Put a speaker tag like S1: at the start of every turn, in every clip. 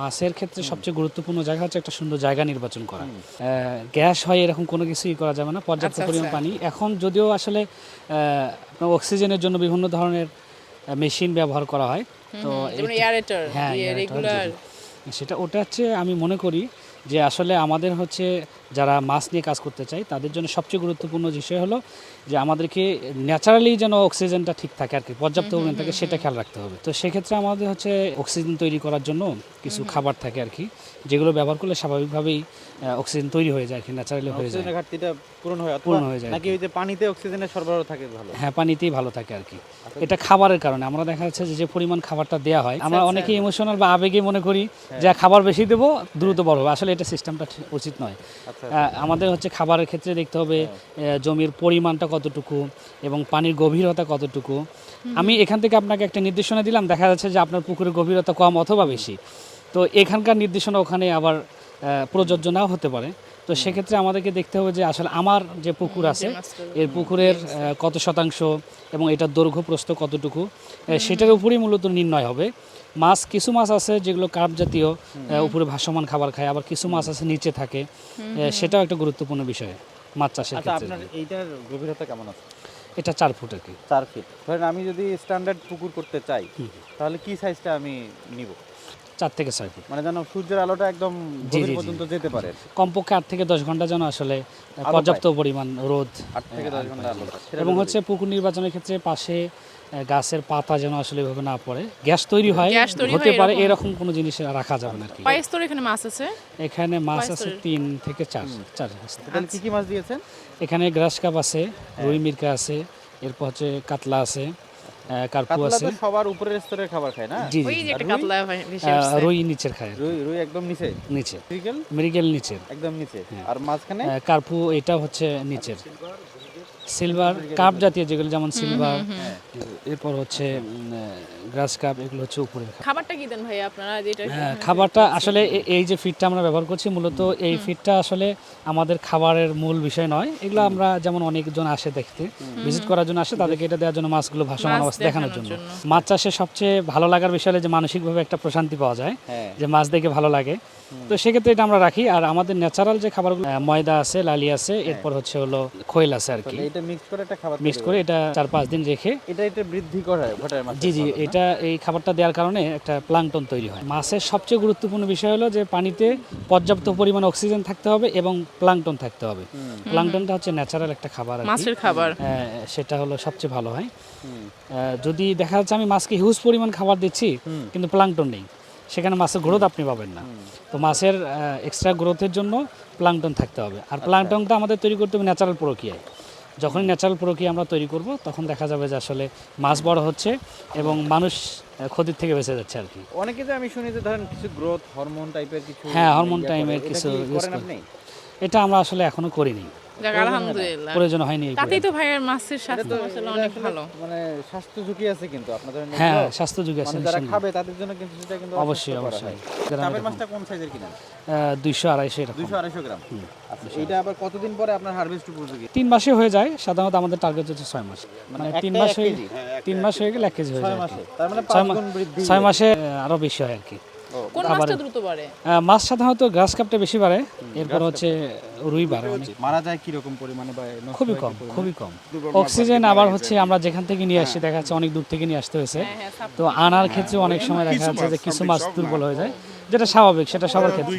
S1: মাছের ক্ষেত্রে সবচেয়ে গুরুত্বপূর্ণ জায়গা হচ্ছে একটা সুন্দর জায়গা নির্বাচন করা। গ্যাস হয় এরকম কোনো কিছুই করা যাবে না পর্যাপ্ত
S2: আচ্ছা,
S1: পরিমাণ
S2: আচ্ছা।
S1: পানি। এখন যদিও আসলে অক্সিজেনের জন্য বিভিন্ন ধরনের মেশিন ব্যবহার করা হয় তো হ্যাঁ জি। সেটা ওটা হচ্ছে আমি মনে করি যে আসলে আমাদের হচ্ছে যারা মাছ নিয়ে কাজ করতে চাই তাদের জন্য সবচেয়ে গুরুত্বপূর্ণ বিষয় হলো যে আমাদেরকে ন্যাচারালি যেন অক্সিজেনটা ঠিক থাকে আর কি পর্যাপ্ত পরিমাণ থাকে সেটা খেয়াল রাখতে হবে। তো সেক্ষেত্রে আমাদের হচ্ছে অক্সিজেন তৈরি করার জন্য কিছু খাবার থাকে আর কি যেগুলো ব্যবহার করলে স্বাভাবিকভাবেই অক্সিজেন তৈরি হয়ে যায় আর কি ন্যাচারালি হয়ে যায়।
S3: ঘাটতিটা পূরণ হয়
S1: পূরণ হয়ে যায়।
S3: নাকি ওই যে পানিতে অক্সিজেনের সরবরাহ থাকে ভালো?
S1: হ্যাঁ পানিতেই ভালো থাকে আর কি। এটা খাবারের কারণে আমরা দেখা যাচ্ছে যে যে পরিমাণ খাবারটা দেওয়া হয় আমরা
S2: আচ্ছা।
S1: অনেকে ইমোশনাল বা আবেগে মনে করি যে খাবার বেশি দেবো দ্রুত বড় হবে। আসলে এটা সিস্টেমটা উচিত নয়।
S3: আচ্ছা
S1: আমাদের হচ্ছে খাবারের ক্ষেত্রে দেখতে হবে জমির পরিমাণটা কতটুকু এবং পানির গভীরতা কতটুকু। আমি এখান থেকে আপনাকে একটা নির্দেশনা দিলাম দেখা যাচ্ছে যে আপনার পুকুরের গভীরতা কম অথবা বেশি। তো এখানকার নির্দেশনা ওখানে আবার প্রযোজ্য নাও হতে পারে। তো সেক্ষেত্রে আমাদেরকে দেখতে হবে যে আসলে আমার যে পুকুর আছে এর পুকুরের কত শতাংশ এবং এটার দৈর্ঘ্য প্রস্থ কতটুকু সেটার উপরেই মূলত নির্ণয় হবে। মাছ কিছু মাছ আছে যেগুলো কার্প জাতীয় উপরে ভাসমান খাবার খায় আবার কিছু মাছ আছে নিচে থাকে। সেটাও একটা গুরুত্বপূর্ণ বিষয় মাছ চাষের
S3: আচ্ছা
S1: ক্ষেত্রে।
S3: এইটার গভীরতা কেমন আছে?
S1: এটা চার ফুট আর কি।
S3: চার ফিট। ধরেন আমি যদি স্ট্যান্ডার্ড পুকুর করতে চাই তাহলে কি সাইজটা আমি নিব?
S1: চার থেকে ছয় ফুট।
S3: মানে যেন সূর্যের আলোটা একদম গভীর। পর্যন্ত যেতে পারে।
S1: কমপক্ষে আট থেকে দশ ঘণ্টা যেন আসলে পর্যাপ্ত পরিমাণ রোদ
S3: আট থেকে দশ ঘণ্টা আলো
S1: এবং হচ্ছে পুকুর নির্বাচনের ক্ষেত্রে পাশে গাছের পাতা যেন আসলে এভাবে না পড়ে। গ্যাস তৈরি হয় হতে পারে
S2: এরকম।
S1: কোনো জিনিস রাখা যাবে না
S2: কয় স্তর এখানে মাছ আছে?
S1: এখানে মাছ আছে তিন থেকে চার চার
S3: তাহলে কি কি মাছ দিয়েছেন?
S1: এখানে গ্রাস কাপ আছে রুই মির্কা আছে এরপর হচ্ছে কাতলা আছে। কার্পু আছে।
S3: সবার উপরের স্তরের খাবার খায় না?
S1: জি
S2: ওই যে একটা
S3: রুই?
S2: কাতলা ভেসে আসছে।
S1: রুই নিচের খায়।
S3: রুই রুই একদম নিচে?
S1: নিচে।
S3: মৃগেল
S1: মৃগেল নিচের।
S3: একদম নিচে।
S1: হ্যাঁ।
S3: আর মাঝখানে?
S1: কার্পু এটা হচ্ছে নিচের। সিলভার কাপ জাতীয় যেগুলো যেমন সিলভার এরপর হচ্ছে গ্রাস কাপ এগুলো হচ্ছে খাবার
S2: খাবারটা কি দেন ভাই আপনারা? যেটা
S1: হ্যাঁ, খাবারটা আসলে এই যে ফিডটা আমরা ব্যবহার করছি মূলত এই ফিডটা আসলে আমাদের খাবারের মূল বিষয় নয়। এগুলো আমরা যেমন অনেকজন আসে দেখতে ভিজিট করার জন্য আসে তাদেরকে এটা দেওয়ার জন্য মাছগুলো ভাসমান
S2: মাছ
S1: অবস্থা দেখানোর জন্য। মাছ চাষে সবচেয়ে ভালো লাগার বিষয় যে মানসিকভাবে একটা প্রশান্তি পাওয়া যায়
S3: হ্যাঁ।
S1: যে মাছ দেখে ভালো লাগে। তো সেক্ষেত্রে এটা আমরা রাখি। আর আমাদের ন্যাচারাল যে খাবারগুলো ময়দা আছে লালি আছে এরপর হচ্ছে হলো খৈল আছে আর কি।
S3: এটা মিক্স করে একটা খাবার
S1: মিক্স করে এটা চার পাঁচ দিন রেখে
S3: এটা এটা বৃদ্ধি করে ঘটায় মাছ
S1: জি জি এটা এই খাবারটা দেওয়ার কারণে একটা প্লাংটন তৈরি হয়। মাছের সবচেয়ে গুরুত্বপূর্ণ বিষয় হলো যে পানিতে পর্যাপ্ত পরিমাণ অক্সিজেন থাকতে হবে এবং প্লাংটন থাকতে হবে। প্লাংটনটা হচ্ছে ন্যাচারাল একটা খাবার
S2: মাছের খাবার।
S1: সেটা হলো সবচেয়ে ভালো হয়। যদি দেখা যাচ্ছে আমি মাছকে হিউজ পরিমাণ খাবার দিচ্ছি কিন্তু প্লাংটন নেই সেখানে মাছের গ্রোথ আপনি পাবেন না। তো মাছের এক্সট্রা গ্রোথের জন্য প্লাংটন থাকতে হবে। আর প্লাংটনটা আমাদের তৈরি করতে হবে ন্যাচারাল প্রক্রিয়ায়। যখনই ন্যাচারাল প্রক্রিয়া আমরা তৈরি করব তখন দেখা যাবে যে আসলে মাছ বড় হচ্ছে এবং মানুষ ক্ষতির থেকে বেঁচে যাচ্ছে আর কি।
S3: অনেকে যে আমি শুনি যে ধরেন কিছু গ্রোথ হরমোন টাইপের কিছু
S1: হ্যাঁ, হরমোন টাইপের কিছু এটা আমরা আসলে এখনও করিনি।
S2: যাক আলহামদুলিল্লাহ।
S1: প্রয়োজন হয়নি
S2: তাতেই তো ভাইয়ের মাছের স্বাস্থ্য আসলে অনেক ভালো।
S3: মানে স্বাস্থ্য ঝুঁকি আছে কিন্তু আপনাদের
S1: হ্যাঁ স্বাস্থ্য যুগে আছে
S3: মানে যারা খাবে তাদের জন্য কিন্তু সেটা কিন্তু
S1: অবশ্যই অবশ্যই
S3: চাপের মাছটা কোন সাইজের কিনা
S1: দুইশো আড়াইশো এরকম।
S3: দুইশো আড়াইশো গ্রাম। আচ্ছা এইটা আবার কতদিন পরে আপনার হারভেস্ট উপযোগী?
S1: তিন মাসে হয়ে যায় সাধারণত আমাদের টার্গেট হচ্ছে ছয় মাস। মানে তিন
S3: একটাই
S1: মাস হয়ে তিন মাস হয়ে গেলে এক কেজি হয়ে
S3: ছয়
S1: যায়। আর
S3: মাসে। তার মানে
S1: ছয়
S3: পাঁচ
S1: মা-
S3: গুণ বৃদ্ধি
S1: ছয় মাসে আরও বেশি হয় আর কি।
S2: কোন মাছটা দ্রুত বাড়ে?
S1: আহ, মাছ সাধারণত গ্রাস কাপটা বেশি বাড়ে এরপর হচ্ছে রুই বাড়ে অনেক।
S3: মারা যায় কি রকম পরিমাণে বা
S1: খুবই কম খুবই কম। অক্সিজেন আবার হচ্ছে আমরা যেখান থেকে নিয়ে আসি দেখা যাচ্ছে অনেক দূর থেকে নিয়ে আসতে হয়েছে।
S2: হ্যাঁ,
S1: তো আনার ক্ষেত্রে অনেক সময় দেখা যাচ্ছে যে কিছু মাছ দুর্বল হয়ে যায় যেটা স্বাভাবিক সেটা সবার ক্ষেত্রে।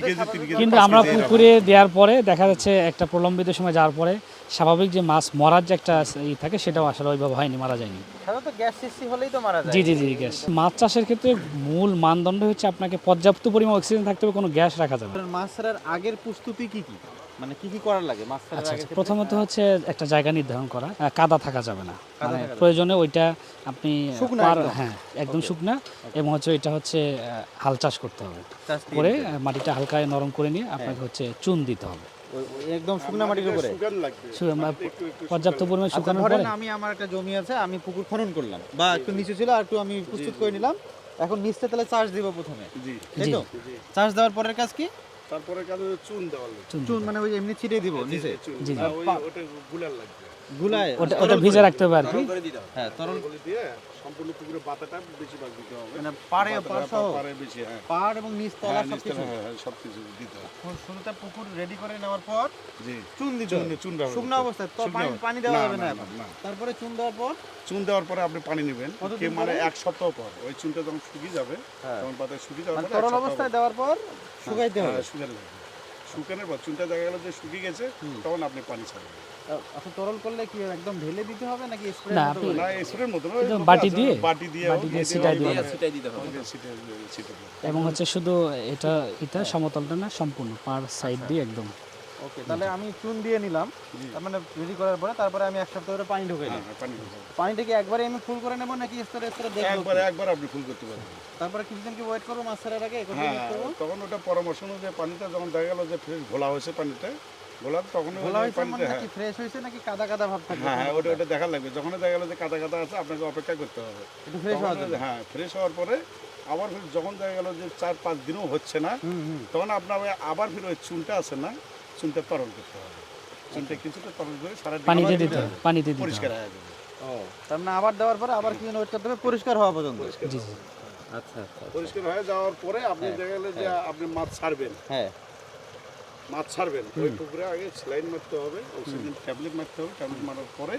S1: কিন্তু আমরা পুকুরে দেওয়ার পরে দেখা যাচ্ছে একটা প্রলম্বিত সময় যাওয়ার পরে স্বাভাবিক যে মাছ মরার যে একটা ই থাকে সেটাও আসলে ওইভাবে হয়নি মারা যায়নি।
S3: সাধারণত গ্যাস সৃষ্টি হলেই তো মারা যায়।
S1: জি জি জি গ্যাস। মাছ চাষের ক্ষেত্রে মূল মানদণ্ড হচ্ছে আপনাকে পর্যাপ্ত পরিমাণ অক্সিজেন থাকতে হবে কোনো গ্যাস রাখা যাবে না।
S3: মাছ ছাড়ার আগের প্রস্তুতি কি কি? মানে কি কি করার লাগে মাছ ছাড়ার
S1: আচ্ছা
S3: আগে
S1: আচ্ছা। প্রথমত হচ্ছে একটা জায়গা নির্ধারণ করা আহ, কাদা থাকা যাবে না। মানে প্রয়োজনে ওইটা আপনি
S3: শুকনা
S1: পার-
S3: একদম?
S1: হ্যাঁ একদম শুকনা এবং হচ্ছে এটা হচ্ছে আহ, হাল চাষ করতে হবে।
S3: চাষ দিয়ে
S1: করে
S3: দিতে।
S1: আহ, মাটিটা হালকা নরম করে নিয়ে আপনাকে হচ্ছে চুন দিতে হবে।
S3: একদম শুকনা মাটির উপরে।
S1: পর্যাপ্ত পরিমাণ
S3: আচ্ছা ধরেন
S1: পরে
S3: আমি আমার একটা জমি আছে আমি পুকুর খনন করলাম বা একটু নিচু ছিল আর একটু আমি প্রস্তুত করে নিলাম। এখন নিচে তাহলে চার্জ দিব প্রথমে। তাই তো? চার্জ দেওয়ার পরের কাজ কি?
S4: তারপরে কাজ চুন দেওয়া
S1: চুন
S3: মানে ওই এমনি ছিটিয়ে দিব নিচে।
S4: ওটা গুলার লাগবে।
S3: গুলায়
S1: ওটা ওটা ভিজে রাখতে হবে আর কি।
S3: হ্যাঁ তরল
S4: দিয়ে সম্পূর্ণ পুকুরে পাতাটা বেশিরভাগ দিতে হবে।
S3: মানে পাড়ে
S4: পাতাটা
S3: পাড়ে
S4: বেশি হ্যাঁ।
S3: পাড় এবং নিচ তলা
S4: হ্যাঁ,
S3: সব
S4: নিচতলা, হ্যাঁ, হ্যাঁ, সব কিছু দিতে হবে।
S3: শুরুতে পুকুর রেডি করে নেওয়ার পর
S4: জি।
S3: চুন দিতে হবে।
S4: চুন ব্যবহার
S3: শুকনো অবস্থায় তো পানি পানি দেওয়া
S4: না,
S3: না
S4: না,
S3: এখন।
S4: না।
S3: তারপরে চুন দেওয়ার পর?
S4: চুন দেওয়ার পরে আপনি পানি নেবেন। কে মানে এক সপ্তাহ পর। ওই চুনটা যখন শুকিয়ে যাবে
S3: হ্যাঁ।
S4: তখন পাতা শুকিয়ে যাওয়ার
S3: মানে তরল অবস্থায় দেওয়ার পর শুকাইতে হবে?
S4: হ্যাঁ, শুকানো শুকানোর পর চুনটা দেখা গেল যে শুকিয়ে গেছে তখন আপনি পানি ছাড়বেন।
S3: আচ্ছা তরল করলে কি একদম ঢেলে দিতে হবে নাকি স্প্রে
S1: না, আপনি-
S4: না এসরের মতো না,
S1: একদম বাটি দিয়ে?
S4: বাটি দিয়ে
S1: বাটি দিয়ে ছিটাই দিতে হবে।
S4: ছিটাই দিতে হবে। ছিটাই দিতে হবে।
S1: এবং হচ্ছে শুধু এটা এটা সমতলটা না সম্পূর্ণ পার সাইড দিয়ে একদম।
S3: ওকে তাহলে আমি চুন দিয়ে নিলাম। তার মানে রেডি করার পরে তারপরে আমি এক সপ্তাহ ধরে পানি ঢুকাই
S4: হ্যাঁ, পানি
S3: পানিটা কি একবারে আমি ফুল করে নেব নাকি স্তরে স্তরে দেখব
S4: একবার একবার আপনি ফুল করতে পারবেন।
S3: তারপরে কিছুদিন কি ওয়েট করব মাছ ছাড়ার আগে?
S4: হ্যাঁ তখন ওটা পরামর্শ অনুযায়ী পানিটা যখন দেখা গেল যে ফ্রেশ ঘোলা হয়েছে পানিটা ঘোলা তখন
S3: হয়েছে মানে
S4: হ্যাঁ
S3: কি ফ্রেশ হয়েছে নাকি কাদা কাদা ভাব থাকবে?
S4: হ্যাঁ হ্যাঁ ওটা ওটা দেখা লাগবে। যখন দেখা গেল যে কাদা কাদা আছে আপনাকে অপেক্ষা করতে হবে।
S3: একটু ফ্রেশ হওয়ার জন্য।
S4: হ্যাঁ ফ্রেশ হওয়ার পরে আবার ফির যখন দেখা গেল যে চার পাঁচ দিনও হচ্ছে না তখন আপনার আবার ফির ওই চুনটা আছে না চুনটা তরল করতে হবে। চুনটা কিছুটা তরল করে সারা দিন
S1: পানিতে দিতে হবে পানিতে দিতে
S4: পরিষ্কার হয়ে যাবে।
S3: ও তার মানে আবার দেওয়ার পরে আবার কিছুদিন ওয়েট করতে হবে? পরিষ্কার হওয়া পর্যন্ত।
S1: জি জি।
S3: আচ্ছা আচ্ছা
S4: পরিষ্কার হয়ে যাওয়ার পরে আপনি দেখা গেলে যে আপনি মাছ ছাড়বেন।
S3: হ্যাঁ।
S4: মাছ ছাড়বেন। ওই পুকুরে আগে স্লাইন মারতে হবে অক্সিজেন ট্যাবলেট মারতে হবে ট্যাবলেট মারার পরে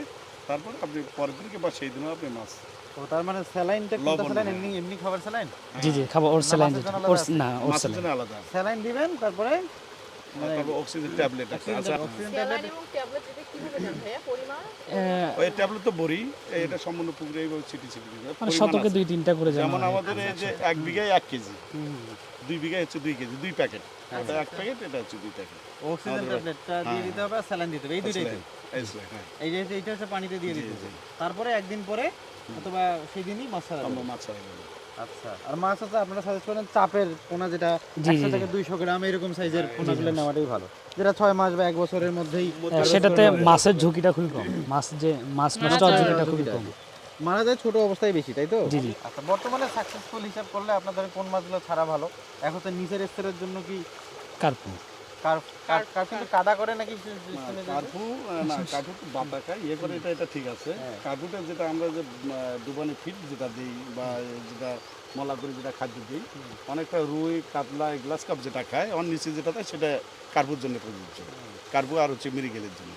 S4: তারপরে আপনি পরের দিনকে বা সেই দিনও আপনি মাছ।
S3: ও তার মানে স্যালাইনটা কোনটা স্যালাইন। এমনি এমনি খাবার স্যালাইন
S1: জি জি খাবার ওর স্যালাইন ওর
S3: আলাদা
S1: না ওর স্যালাইন
S4: আলাদা।
S3: স্যালাইন দিবেন তারপরে
S4: তারপর অক্সিজেন ট্যাবলেট আছে।
S3: অক্সিজেন
S2: স্যালাইন এবং ট্যাবলেট এটা কীভাবে দেন ভাইয়া পরিমাণ?
S4: ওই ট্যাবলেট তো বড়ি এটা সম্পূর্ণ পুকুরে ছিটি ছিটি
S1: মানে শতকে দুই তিনটা করে
S4: যেমন
S1: যেমন
S4: আমাদের এই যে এক বিঘায় এক কেজি। দুই বিঘায় হচ্ছে দুই কেজি দুই প্যাকেট। এটা এক প্যাকেট এটা হচ্ছে দুই প্যাকেট।
S3: অক্সিজেন ট্যাবলেটটা দিয়ে দিতে হবে স্যালাইন দিতে হবে। এই দুইটাই
S4: হ্যাঁ।
S3: এই যে এইটা হচ্ছে পানিতে দিয়ে দিতে হবে। তারপরে একদিন পরে অথবা সেই দিনই মাছ ছাড়া
S4: মাছ ছাড়া।
S3: আচ্ছা। আর মাছ হচ্ছে আপনারা সাজেস্ট করেন চাপের পোনা যেটা একশো থেকে দুইশো গ্রাম এরকম সাইজের পোনাগুলো নেওয়াটাই ভালো। যেটা ছয় মাস বা এক বছরের মধ্যেই
S1: সেটাতে মাছের ঝুঁকিটা খুবই কম। মাছ যে মাছ নষ্ট হওয়ার ঝুঁকিটা খুবই কম।
S3: মারা যায় ছোট অবস্থায় বেশি তাই তো?
S1: জি, জি।
S3: আচ্ছা বর্তমানে সাকসেসফুল হিসাব করলে আপনাদের কোন মাছগুলো ছাড়া ভালো? এখন তো নিচের স্তরের জন্য কি
S1: কার্পু।
S3: কার কার- কার কাদা করে নাকি
S4: না ইয়ে করে এটা এটা ঠিক আছে। কার্পুটা যেটা আমরা যে ডুবানি ফিট যেটা দিই বা যেটা মলা করে যেটা খাদ্য দিই অনেকটা রুই কাতলা গ্লাস কাপ যেটা খায় ওর নিচে যেটা থাকে সেটা কার্পুর জন্য প্রযোজ্য। কার্পু আর হচ্ছে মিরিগেলের জন্য।